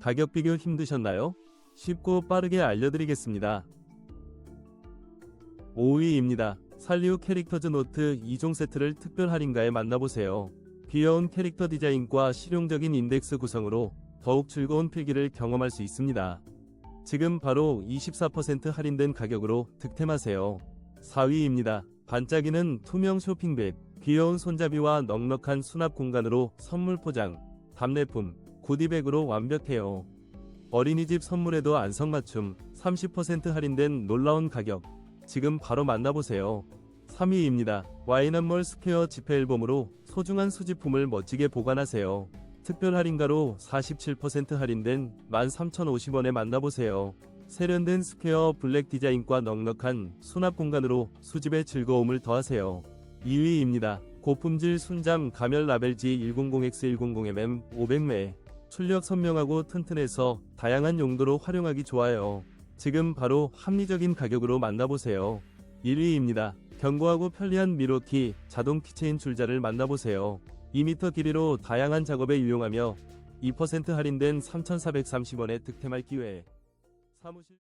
가격 비교 힘드셨나요? 쉽고 빠르게 알려드리겠습니다. 5위입니다. 살리우 캐릭터즈 노트 2종 세트를 특별 할인가에 만나보세요. 귀여운 캐릭터 디자인과 실용적인 인덱스 구성으로 더욱 즐거운 필기를 경험할 수 있습니다. 지금 바로 24% 할인된 가격으로 득템하세요. 4위입니다. 반짝이는 투명 쇼핑백, 귀여운 손잡이와 넉넉한 수납 공간으로 선물 포장, 답례품, 구디백으로 완벽해요. 어린이집 선물에도 안성맞춤 30% 할인된 놀라운 가격. 지금 바로 만나보세요. 3위입니다. 와이남몰 스퀘어 지폐 앨범으로 소중한 수집품을 멋지게 보관하세요. 특별 할인가로 47% 할인된 13,050원에 만나보세요. 세련된 스퀘어 블랙 디자인과 넉넉한 수납 공간으로 수집의 즐거움을 더하세요. 2위입니다. 고품질 순잠 가멸 라벨지 100X100mm 500매. 출력 선명하고 튼튼해서 다양한 용도로 활용하기 좋아요. 지금 바로 합리적인 가격으로 만나보세요. 1위입니다. 견고하고 편리한 미로키 자동 키체인 줄자를 만나보세요. 2m 길이로 다양한 작업에 유용하며 2% 할인된 3,430원에 득템할 기회. 사무실